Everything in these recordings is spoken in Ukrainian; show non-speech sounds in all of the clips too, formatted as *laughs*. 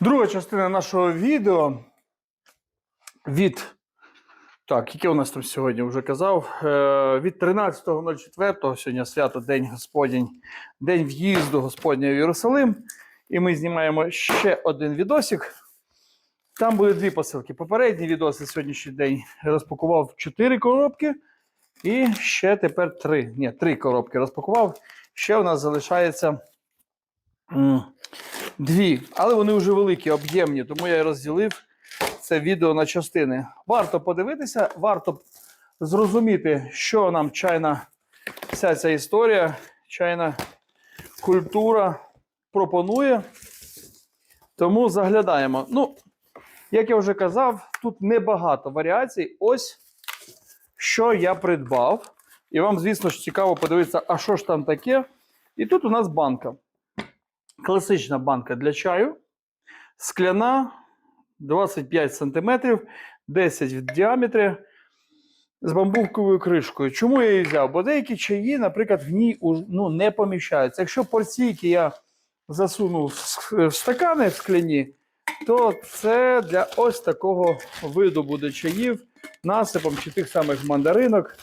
Друга частина нашого відео від. Так, яке у нас там сьогодні вже казав? Е, від 13.04 сьогодні свято День Господень, День в'їзду Господня в Єрусалим. І ми знімаємо ще один відосик. Там буде дві посилки. Попередній відос на сьогоднішній день розпакував 4 коробки. І ще тепер 3. Ні, 3 коробки розпакував. Ще у нас залишається дві. Але вони вже великі, об'ємні, тому я розділив це відео на частини. Варто подивитися, варто зрозуміти, що нам чайна вся ця історія, чайна культура пропонує. Тому заглядаємо. Ну, як я вже казав, тут небагато варіацій. Ось що я придбав. І вам, звісно ж, цікаво подивитися, а що ж там таке. І тут у нас банка. Класична банка для чаю. Скляна 25 см, 10 в діаметрі з бамбуковою кришкою. Чому я її взяв? Бо деякі чаї, наприклад, в ній ну, не поміщаються. Якщо порційки я засунув в с- в стакани скляні, то це для ось такого виду буде чаїв насипом чи тих самих мандаринок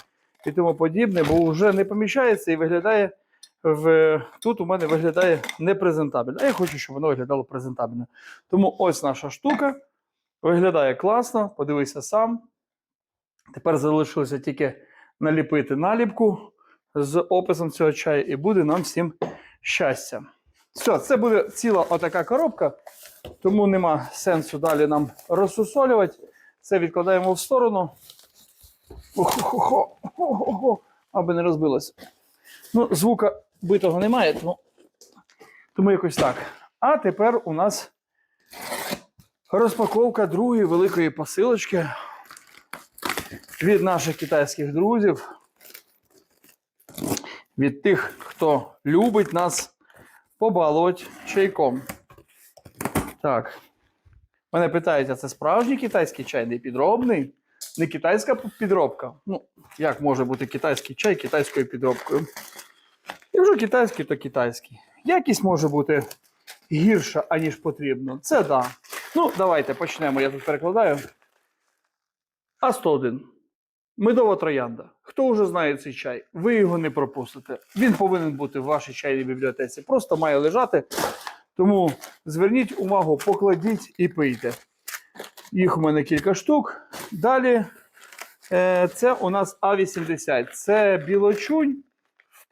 і тому подібне, бо вже не поміщається і виглядає в тут у мене виглядає непрезентабельно. А я хочу, щоб воно виглядало презентабельно. Тому ось наша штука. Виглядає класно, подивися сам. Тепер залишилося тільки наліпити наліпку з описом цього чаю, і буде нам всім щастя. Все, це буде ціла отака коробка, тому нема сенсу далі нам розсусолювати. Це відкладаємо в сторону. Охо-хо-хо, аби не розбилося. Ну, звука битого немає, тому, тому якось так. А тепер у нас розпаковка другої великої посилочки від наших китайських друзів. Від тих, хто любить нас побалувати чайком. Так. Мене питають, а це справжній китайський чай, не підробний? Не китайська підробка. Ну, як може бути китайський чай китайською підробкою? Якщо китайський, то китайський. Якість може бути гірша, аніж потрібно. Це. Да. Ну, давайте почнемо. Я тут перекладаю. А101. Медова троянда. Хто вже знає цей чай? Ви його не пропустите. Він повинен бути в вашій чайній бібліотеці. Просто має лежати. Тому зверніть увагу, покладіть і пийте. Їх у мене кілька штук. Далі е, це у нас А80. Це білочунь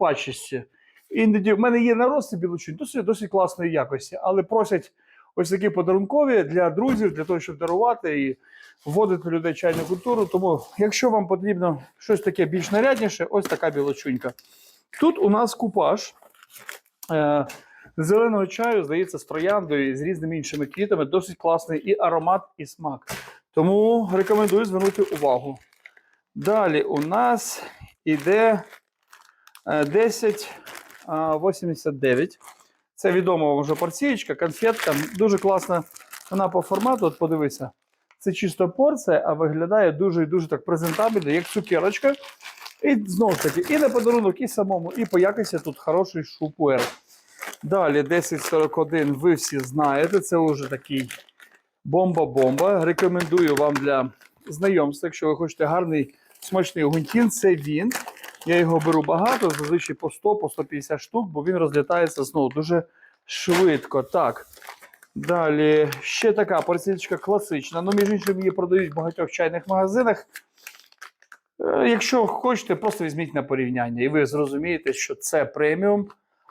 пачечці. Іноді в мене є на розці білочунь, досить, досить класної якості, але просять ось такі подарункові для друзів, для того, щоб дарувати і вводити людей чайну культуру. Тому, якщо вам потрібно щось таке більш нарядніше, ось така білочунька. Тут у нас купаж. Е, Зеленого чаю, здається, з трояндою і з різними іншими квітами. Досить класний і аромат, і смак. Тому рекомендую звернути увагу. Далі у нас іде 1089. Це відома вам вже порцієчка, конфетка. Дуже класна вона по формату. От подивися. Це чисто порція, а виглядає дуже і дуже так презентабельно, як цукерочка. І знову ж таки, і на подарунок, і самому, і по якості тут хороший шупуер. Далі 1041 ви всі знаєте, це вже такий бомба-бомба. Рекомендую вам для знайомства, якщо ви хочете гарний смачний гунтін, це він. Я його беру багато, зазвичай по 100, по 150 штук, бо він розлітається знову дуже швидко. Так. Далі ще така порційка класична. Ну, між іншим, її продають в багатьох чайних магазинах. Е, Якщо хочете, просто візьміть на порівняння, і ви зрозумієте, що це преміум,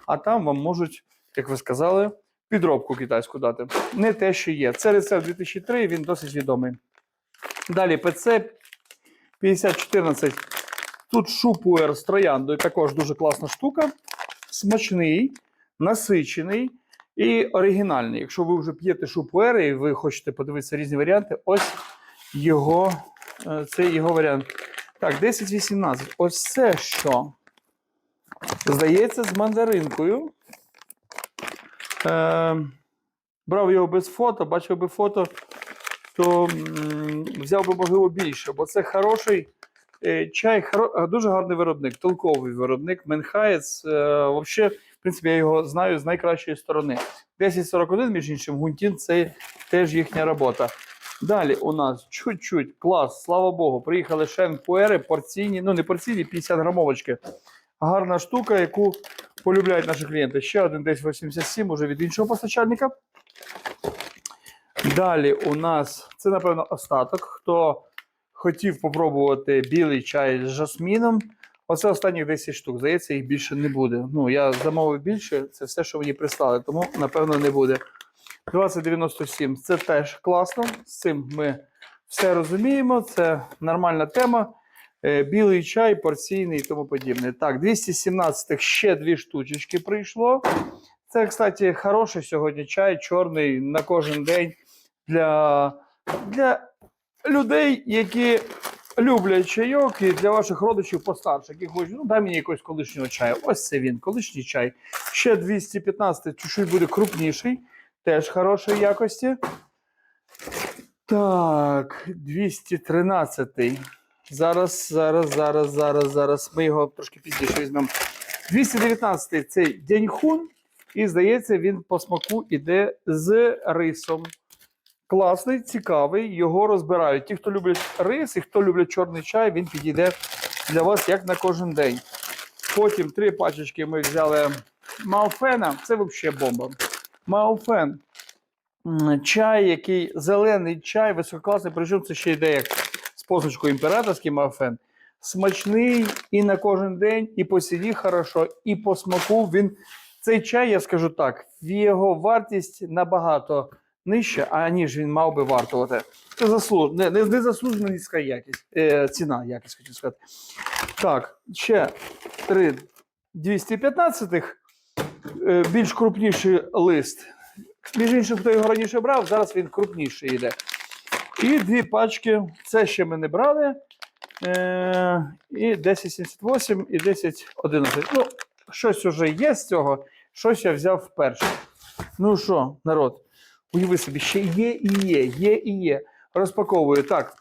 а там вам можуть, як ви сказали, підробку китайську дати. Не те, що є. Це рецепт 2003, він досить відомий. Далі ПЦ 5014. Тут шупуер з трояндою, також дуже класна штука. Смачний, насичений і оригінальний. Якщо ви вже п'єте шупуери і ви хочете подивитися різні варіанти, ось його, е, це його варіант. Так, 10-18. Ось це що? Здається, з мандаринкою. Е, брав його без фото, бачив би фото, то м, взяв би, можливо, більше, бо це хороший чай, е, дуже гарний виробник, толковий виробник, Менхаєць. Е, Взагалі, В принципі, я його знаю з найкращої сторони. 1041, між іншим, Гунтін це теж їхня робота. Далі у нас чуть-чуть клас, слава Богу, приїхали шенпуери, порційні, ну не порційні, 50 грамовочки. Гарна штука, яку полюбляють наші клієнти. Ще один десь 87, уже від іншого постачальника. Далі у нас це, напевно, остаток. Хто хотів попробувати білий чай з жасміном, оце останніх 10 штук. Здається, їх більше не буде. Ну, я замовив більше, це все, що мені прислали, тому, напевно, не буде. 2097 це теж класно. З цим ми все розуміємо. Це нормальна тема. Е, Білий чай, порційний і тому подібне. Так, 217 ще дві штучечки прийшло. Це, кстати, хороший сьогодні чай, чорний на кожен день для, для людей, які люблять чайок, і для ваших родичів постарше, які хочуть, ну дай мені якогось колишнього чаю. Ось це він, колишній чай. Ще 215 чуть-чуть буде крупніший, теж хорошої якості. Так, 213. Зараз, зараз, зараз, зараз, зараз. Ми його трошки пізніше візьмемо. 219 це Дяньхун, і здається, він по смаку іде з рисом. Класний, цікавий, його розбирають. Ті, хто люблять рис і хто люблять чорний чай, він підійде для вас як на кожен день. Потім три пачечки ми взяли Мауфена. Це взагалі бомба. Мауфен. Чай, який зелений чай, висококласний, причому це ще йде як з позначкою імператорський Мауфен. Смачний і на кожен день, і по ціні хорошо, і по смаку він. Цей чай, я скажу так, його вартість набагато нижча, аніж він мав би вартувати. Це заслуж... не, не, не заслужена низька якість, е, ціна, якість хотів сказати. Так, ще три 215 е, більш крупніший лист. Між іншим, хто його раніше брав, зараз він крупніший йде. І дві пачки, це ще ми не брали. Е, і 1078 і 1011. Ну, щось уже є з цього, щось я взяв вперше. Ну що, народ, уяви собі, ще є і є, є і є. Розпаковую. Так.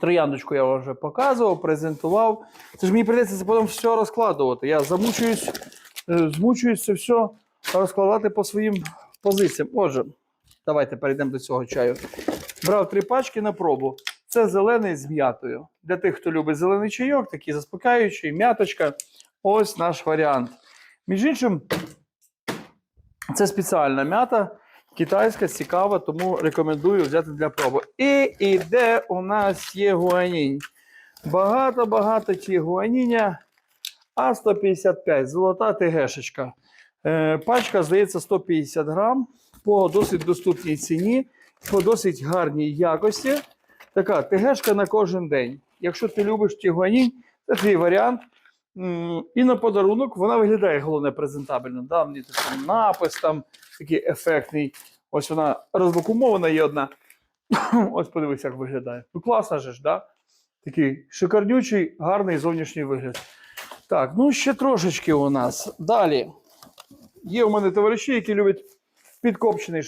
Трояндочку я вам вже показував, презентував. Це ж мені прийдеться це потім все розкладувати. Я замучуюсь, е, змучуюсь це все розкладати по своїм позиціям. Отже, давайте перейдемо до цього чаю. Брав три пачки на пробу. Це зелений з м'ятою. Для тих, хто любить зелений чайок, такий заспокаючий, м'яточка. Ось наш варіант. Між іншим, це спеціальна м'ята, китайська, цікава, тому рекомендую взяти для проби. І іде у нас є гуанінь. Багато-багато ті гуаніня. А155, золота ТГшечка. Е, пачка, здається, 150 грам по досить доступній ціні, по досить гарній якості. Така ТГшка на кожен день. Якщо ти любиш тігуанінь, це твій варіант. І на подарунок вона виглядає головне презентабельно. Да? Ній такий напис там такий ефектний. Ось вона розвакумована є одна. *laughs* Ось подивись, як виглядає. Ну класно же ж, да? Такий шикарнючий, гарний зовнішній вигляд. Так, ну ще трошечки у нас. Далі. Є у мене товариші, які люблять підкопчений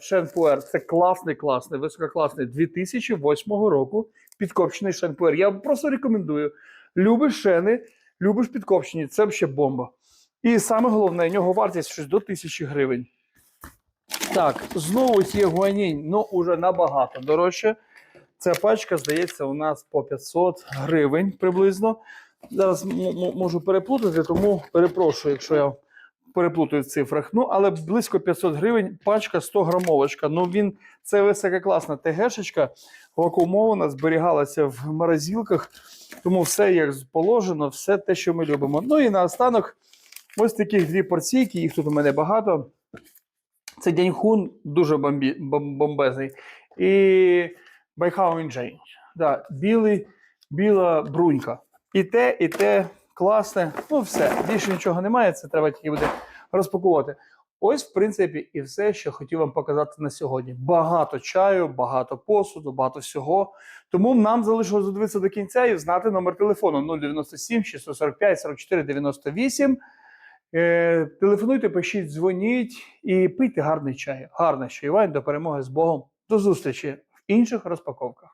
шенпуер. Це класний, класний, висококласний 2008 року. Підкопчений шенпуер. Я просто рекомендую. Любиш шени, любиш підкопчені, це взагалі бомба. І саме головне, у нього вартість щось до 1000 гривень. Так, знову є гуанінь, ну уже набагато дорожче. Ця пачка, здається, у нас по 500 гривень приблизно. Зараз можу переплутати, тому перепрошую, якщо я переплутаю в цифрах. Ну, але близько 500 гривень пачка 100 грамовочка. Ну, він це висококласна ТГшечка, вакуумована, зберігалася в морозилках. Тому все як положено, все те, що ми любимо. Ну і наостанок, ось таких дві порційки, їх тут у мене багато. Це Дяньхун, дуже бомбі, бомбезний. І Байхау Інджей. Да, білий, біла брунька. І те, і те класне. Ну, все. Більше нічого немає, це треба тільки буде розпакувати. Ось, в принципі, і все, що хотів вам показати на сьогодні. Багато чаю, багато посуду, багато всього. Тому нам залишилось додивитися до кінця і знати номер телефону 097 645 44 98. Е, телефонуйте, пишіть, дзвоніть і пийте гарний чай. Гарне чаювання до перемоги з Богом. До зустрічі в інших розпаковках.